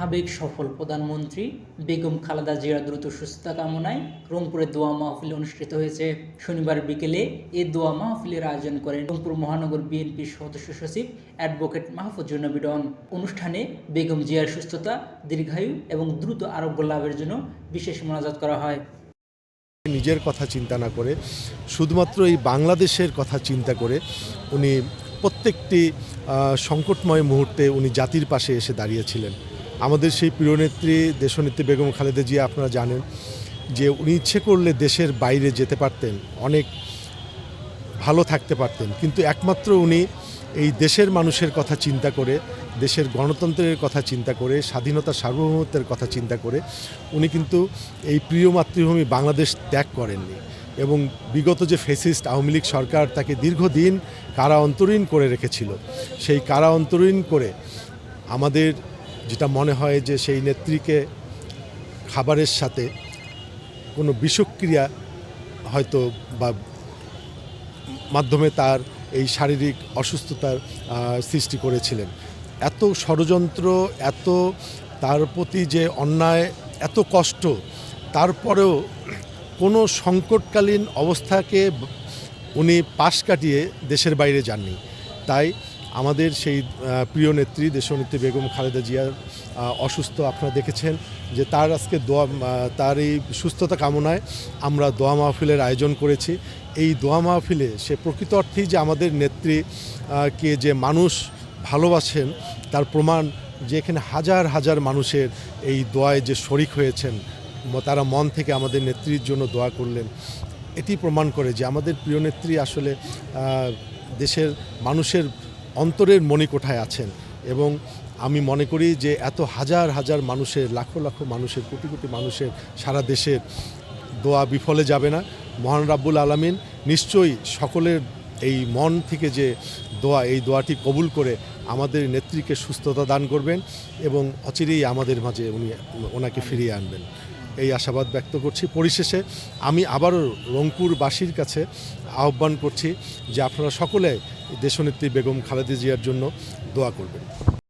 সাবেক সফল প্রধানমন্ত্রী বেগম খালেদা জিয়ার দ্রুত সুস্থতা কামনায় রংপুরে দোয়া মাহফিল অনুষ্ঠিত হয়েছে। শনিবার বিকেলে এ দোয়া মাহফিলের আয়োজন করেন রংপুর মহানগর বিএনপির সদস্য সচিব অ্যাডভোকেট মাহফুজুর নবী ডন। অনুষ্ঠানে বেগম জিয়ার সুস্থতা, দীর্ঘায়ু এবং দ্রুত আরোগ্য লাভের জন্য বিশেষ মোনাজাত করা হয়। নিজের কথা চিন্তা না করে, শুধুমাত্র এই বাংলাদেশের কথা চিন্তা করে উনি প্রত্যেকটি সংকটময় মুহূর্তে উনি জাতির পাশে এসে দাঁড়িয়েছিলেন। আমাদের সেই প্রিয়নেত্রী দেশনেত্রী বেগম খালেদা জিয়া, আপনারা জানেন যে উনি ইচ্ছে করলে দেশের বাইরে যেতে পারতেন, অনেক ভালো থাকতে পারতেন। কিন্তু একমাত্র উনি এই দেশের মানুষের কথা চিন্তা করে, দেশের গণতন্ত্রের কথা চিন্তা করে, স্বাধীনতা সার্বভৌমত্বের কথা চিন্তা করে, উনি কিন্তু এই প্রিয় মাতৃভূমি বাংলাদেশ ত্যাগ করেননি। এবং বিগত যে ফেসিস্ট আওয়ামী লীগ সরকার তাকে দীর্ঘদিন কারা অন্তরীণ করে রেখেছিল, সেই কারা অন্তরীণ করে আমাদের যেটা মনে হয় যে সেই নেত্রীকে খাবারের সাথে কোনো বিষক্রিয়া হয়তো বা মাধ্যমে তার এই শারীরিক অসুস্থতার সৃষ্টি করেছিলেন। এত ষড়যন্ত্র, এত তার প্রতি যে অন্যায়, এত কষ্ট, তারপরেও কোনো সংকটকালীন অবস্থাকে উনি পাশ কাটিয়ে দেশের বাইরে যাননি। তাই আমাদের সেই প্রিয় নেত্রী দেশনেত্রী বেগম খালেদা জিয়ার অসুস্থ আপনারা দেখেছেন যে তার আজকে দোয়া তার এই সুস্থতা কামনায় আমরা দোয়া মাহফিলের আয়োজন করেছি। এই দোয়া মাহফিলে সে প্রকৃত অর্থেই যে আমাদের নেত্রী কে যে মানুষ ভালোবাসেন, তার প্রমাণ যে এখানে হাজার হাজার মানুষের এই দোয়ায় যে শরিক হয়েছেন, তারা মন থেকে আমাদের নেত্রীর জন্য দোয়া করলেন। এটি প্রমাণ করে যে আমাদের প্রিয় নেত্রী আসলে দেশের মানুষের অন্তরের মণিকোঠায় আছেন এবং আমি মনে করি যে এত হাজার হাজার মানুষের, লাখো লাখো মানুষের, কোটি কোটি মানুষের সারা দেশের দোয়া বিফলে যাবে না। মহান রাব্বুল আলামিন নিশ্চয়ই সকলের এই মন থেকে যে দোয়া, এই দোয়াটি কবুল করে আমাদের নেত্রীকে সুস্থতা দান করবেন এবং অচিরেই আমাদের মাঝে উনি, ওনাকে ফিরিয়ে আনবেন। এই আশাবাদ ব্যক্ত করছি। পরিশেষে আমি আবারও রংপুরবাসীর কাছে আহ্বান করছি যে আপনারা সকলে দেশনেত্রী বেগম খালেদা জিয়ার জন্য দোয়া করবেন।